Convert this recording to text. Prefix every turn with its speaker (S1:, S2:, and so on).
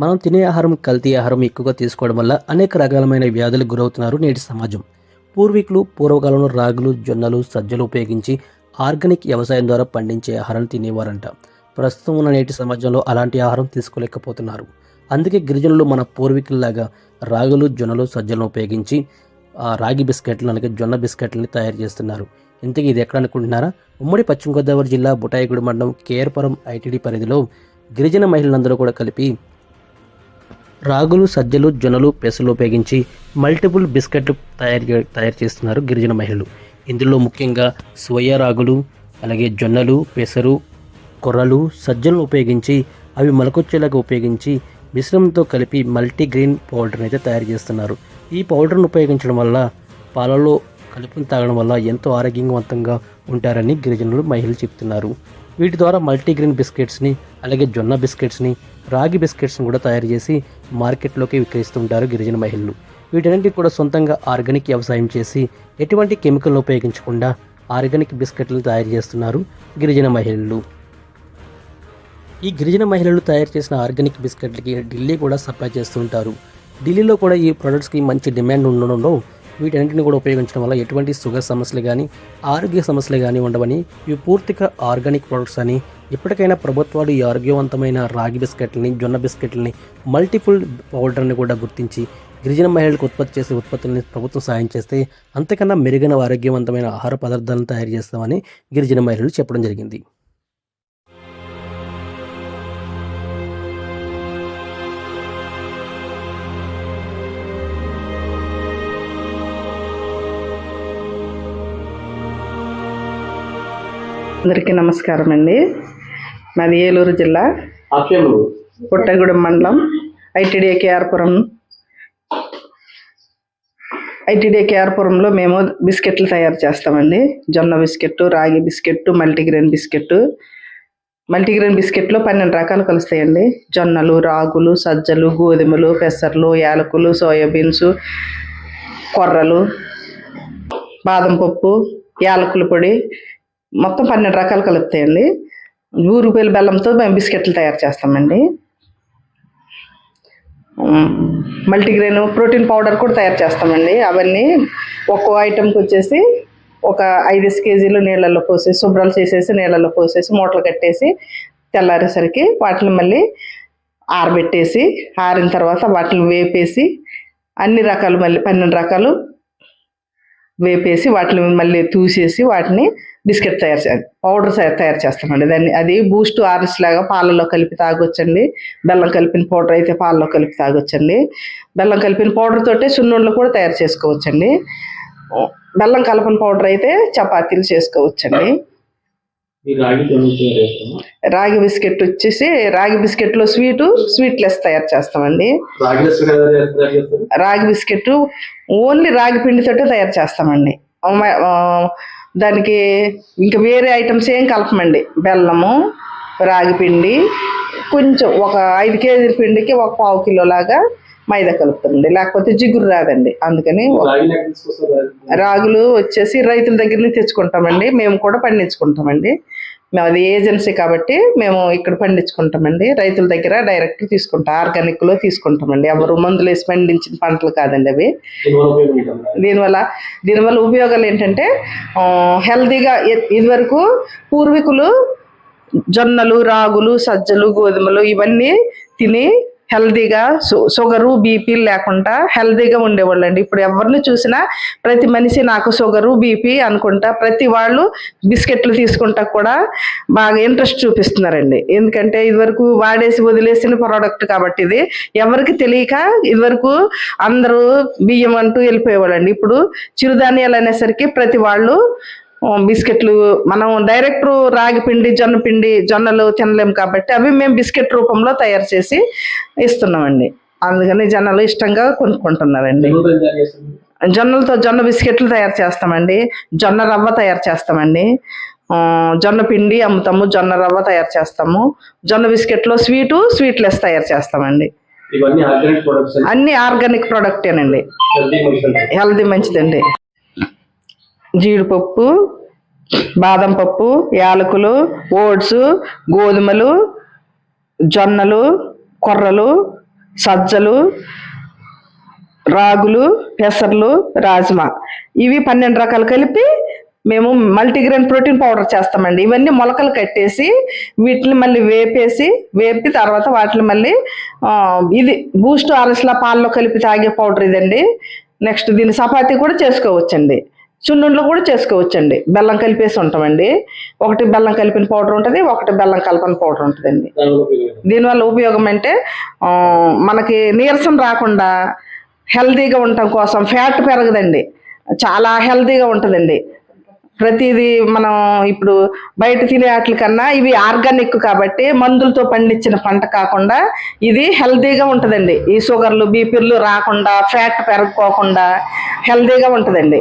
S1: మనం తినే ఆహారం కల్తీ ఆహారం ఎక్కువగా తీసుకోవడం వల్ల అనేక రకాలమైన వ్యాధులకు గురవుతున్నారు నేటి సమాజం. పూర్వీకులు పూర్వకాలంలో రాగులు జొన్నలు సజ్జలు ఉపయోగించి ఆర్గానిక్ వ్యవసాయం ద్వారా పండించే ఆహారం తినేవారంట. ప్రస్తుతం ఉన్న నేటి సమాజంలో అలాంటి ఆహారం తీసుకోలేకపోతున్నారు. అందుకే గిరిజనులు మన పూర్వీకుల్లాగా రాగులు జొన్నలు సజ్జలను ఉపయోగించి ఆ రాగి బిస్కెట్లు అలాగే జొన్న బిస్కెట్లని తయారు చేస్తున్నారు. ఇంతకీ ఇది ఎక్కడ అనుకుంటున్నారా? ఉమ్మడి పశ్చిమ గోదావరి జిల్లా బుటాయిగూడ మండలం కేఆర్పురం ఐటీడీ పరిధిలో గిరిజన మహిళలందరూ కూడా కలిపి రాగులు సజ్జలు జొన్నలు పెసలు ఉపయోగించి మల్టిపుల్ బిస్కెట్లు తయారు చే- తయారు చేస్తున్నారు గిరిజన మహిళలు. ఇందులో ముఖ్యంగా సోయా రాగులు అలాగే జొన్నలు పెసరు కొర్రలు సజ్జలను ఉపయోగించి అవి మొలకొచ్చేలాగా ఉపయోగించి మిశ్రమంతో కలిపి మల్టీగ్రెయిన్ పౌడర్ని అయితే తయారు చేస్తున్నారు. ఈ పౌడర్ను ఉపయోగించడం వల్ల పాలలో కలుపుని తాగడం వల్ల ఎంతో ఆరోగ్యవంతంగా ఉంటారని గిరిజనులు మహిళలు చెప్తున్నారు. వీటి ద్వారా మల్టీగ్రెయిన్ బిస్కెట్స్ని అలాగే జొన్న బిస్కెట్స్ని రాగి బిస్కెట్స్ని కూడా తయారు చేసి మార్కెట్లోకి విక్రయిస్తుంటారు గిరిజన మహిళలు. వీటన్నింటికి కూడా సొంతంగా ఆర్గానిక్ వ్యవసాయం చేసి ఎటువంటి కెమికల్ను ఉపయోగించకుండా ఆర్గానిక్ బిస్కెట్లు తయారు చేస్తున్నారు గిరిజన మహిళలు. ఈ గిరిజన మహిళలు తయారు చేసిన ఆర్గానిక్ బిస్కెట్లకి ఢిల్లీ కూడా సప్లై చేస్తుంటారు ఢిల్లీలో కూడా ఈ ప్రొడక్ట్స్కి మంచి డిమాండ్ ఉండడంలో వీటన్నింటిని కూడా ఉపయోగించడం వల్ల ఎటువంటి షుగర్ సమస్యలు కానీ ఆరోగ్య సమస్యలు కానీ ఉండవని ఇవి పూర్తిగా ఆర్గానిక్ ప్రొడక్ట్స్ అని ఇప్పటికైనా ప్రభుత్వాలు ఈ ఆరోగ్యవంతమైన రాగి బిస్కెట్లని జొన్న బిస్కెట్లని మల్టిపుల్ పౌడర్ని కూడా గుర్తించి గిరిజన మహిళలకు ఉత్పత్తి చేసే ఉత్పత్తులని ప్రభుత్వం సాయం చేస్తే అంతకన్నా మెరుగైన ఆరోగ్యవంతమైన ఆహార పదార్థాలను తయారు చేస్తామని గిరిజన మహిళలు చెప్పడం జరిగింది.
S2: అందరికీ నమస్కారం అండి మాది ఏలూరు జిల్లా. పుట్టగూడెం మండలం ఐటీడీ కేఆర్పురం ఐటీడీ కేఆర్పురంలో మేము బిస్కెట్లు తయారు చేస్తామండి. జొన్న బిస్కెట్ రాగి బిస్కెట్ మల్టీగ్రెయిన్ బిస్కెట్ మల్టీగ్రెయిన్ బిస్కెట్లో పన్నెండు రకాలు కలుస్తాయండి. జొన్నలు రాగులు సజ్జలు గోధుమలు పెసర్లు యాలకులు సోయాబీన్స్ కొర్రలు బాదం పప్పు యాలకుల పొడి మొత్తం పన్నెండు రకాలు కలుపుతాయండి. ఊరు రూపాయల బెల్లంతో మేము బిస్కెట్లు తయారు చేస్తామండి. మల్టీగ్రెయిన్ ప్రోటీన్ పౌడర్ కూడా తయారు చేస్తామండి. అవన్నీ ఒక్కో ఐటెంకి వచ్చేసి ఒక ఐదు కేజీలు నీళ్ళల్లో పోసేసి శుభ్రాలు చేసేసి నీళ్ళల్లో పోసేసి మూటలు కట్టేసి తెల్లారేసరికి వాటిని మళ్ళీ ఆరబెట్టేసి ఆరిన తర్వాత వాటిని వేపేసి అన్ని రకాలు మళ్ళీ పన్నెండు రకాలు వేపేసి వాటిని మళ్ళీ తూసేసి వాటిని బిస్కెట్ తయారు చే పౌడర్ తయారు తయారు చేస్తామండి. దాన్ని అది బూస్ట్ ఆర్ఎస్ లాగా పాలలో కలిపి తాగొచ్చండి. బెల్లం కలిపిన పౌడర్ అయితే పాలలో కలిపి తాగొచ్చండి. బెల్లం కలిపిన పౌడర్ తోటే సున్నుండలు కూడా తయారు చేసుకోవచ్చండి. బెల్లం కలపని పౌడర్ అయితే చపాతీలు చేసుకోవచ్చండి. రాగి బిస్కెట్ వచ్చేసి రాగి బిస్కెట్లో స్వీటు స్వీట్లెస్ తయారు చేస్తామండి. రాగి బిస్కెట్ ఓన్లీ రాగి పిండితోటే తయారు చేస్తామండి. దానికి ఇంకా వేరే ఐటమ్స్ ఏం కలపమండి. బెల్లము రాగి పిండి కొంచెం ఒక ఐదు కేజీల పిండికి ఒక పావు కిలో లాగా మైదా కలుపుతామండి లేకపోతే జిగురు రాదండి. అందుకని రాగులు వచ్చేసి రైతుల దగ్గర నుంచి తెచ్చుకుంటామండి. మేము కూడా పండించుకుంటామండి. మేము అది ఏజెన్సీ కాబట్టి మేము ఇక్కడ పండించుకుంటామండి. రైతుల దగ్గర డైరెక్ట్ తీసుకుంటాం ఆర్గానిక్లో తీసుకుంటామండి. ఎవరు మందులు వేసి పండించిన పంటలు కాదండి అవి. దీనివల్ల దీనివల్ల ఉపయోగాలు ఏంటంటే హెల్తీగా ఇ- ఇదివరకు పూర్వీకులు జొన్నలు రాగులు సజ్జలు గోధుమలు ఇవన్నీ తిని హెల్దీగా షుగరు బీపీ లేకుండా హెల్దీగా ఉండేవాళ్ళు అండి ఇప్పుడు ఎవరిని చూసినా ప్రతి మనిషి నాకు షుగరు బీపీ అనుకుంటా ప్రతి వాళ్ళు బిస్కెట్లు తీసుకుంటా కూడా బాగా ఇంట్రెస్ట్ చూపిస్తున్నారండి. ఎందుకంటే ఇదివరకు వాడేసి వదిలేసిన ప్రోడక్ట్ కాబట్టి ఇది ఎవరికి తెలియక ఇదివరకు అందరూ బియ్యం అంటూ వెళ్ళిపోయేవాళ్ళండి. ఇప్పుడు చిరుధాన్యాలు అనేసరికి ప్రతి వాళ్ళు బిస్కెట్లు మనం డైరెక్ట్ రాగి పిండి జొన్న పిండి జొన్నలు తినలేము కాబట్టి అవి మేము బిస్కెట్ రూపంలో తయారు చేసి ఇస్తున్నామండి. అందుకని జనాలు ఇష్టంగా కొనుక్కుంటున్నారండి. జొన్నలతో జొన్న బిస్కెట్లు తయారు చేస్తామండి. జొన్న రవ్వ తయారు చేస్తామండి. జొన్న పిండి అమ్ముతాము జొన్న రవ్వ తయారు చేస్తాము. జొన్న బిస్కెట్లో స్వీటు స్వీట్లెస్ తయారు చేస్తామండి. అన్ని ఆర్గానిక్ ప్రోడక్టేనండి. హెల్దీ మంచిదండి. జీడిపప్పు బాదం పప్పు యాలకులు ఓట్స్ గోధుమలు జొన్నలు కొర్రలు సజ్జలు రాగులు పెసర్లు రాజ్మా. ఇవి పన్నెండు రకాలు కలిపి మేము మల్టీగ్రెయిన్ ప్రోటీన్ పౌడర్ చేస్తామండి. ఇవన్నీ మొలకలు కట్టేసి వీటిని మళ్ళీ వేపేసి వేపి తర్వాత వాటిని మళ్ళీ ఇది బూస్ట్ ఆర్ఎస్లా పాల్లో కలిపి తాగే పౌడర్ ఇదండి. నెక్స్ట్ దీన్ని చపాతీ కూడా చేసుకోవచ్చండి. చున్నుండ్లు కూడా చేసుకోవచ్చండి. బెల్లం కలిపేసి ఉంటామండి. ఒకటి బెల్లం కలిపిన పౌడర్ ఉంటుంది ఒకటి బెల్లం కలపని పౌడర్ ఉంటుందండి.
S3: దీనివల్ల ఉపయోగం
S2: అంటే మనకి నీరసం రాకుండా హెల్తీగా ఉండటం కోసం ఫ్యాట్ పెరగదండి. చాలా హెల్తీగా ఉంటుందండి. ప్రతిదీ మనం ఇప్పుడు బయట తినే వాటి కన్నా ఇవి ఆర్గానిక్ కాబట్టి మందులతో పండించిన పంట కాకుండా ఇది హెల్తీగా ఉంటుందండి. ఈ షుగర్లు బీపీలు రాకుండా ఫ్యాట్ పెరగకోకుండా హెల్తీగా ఉంటుందండి.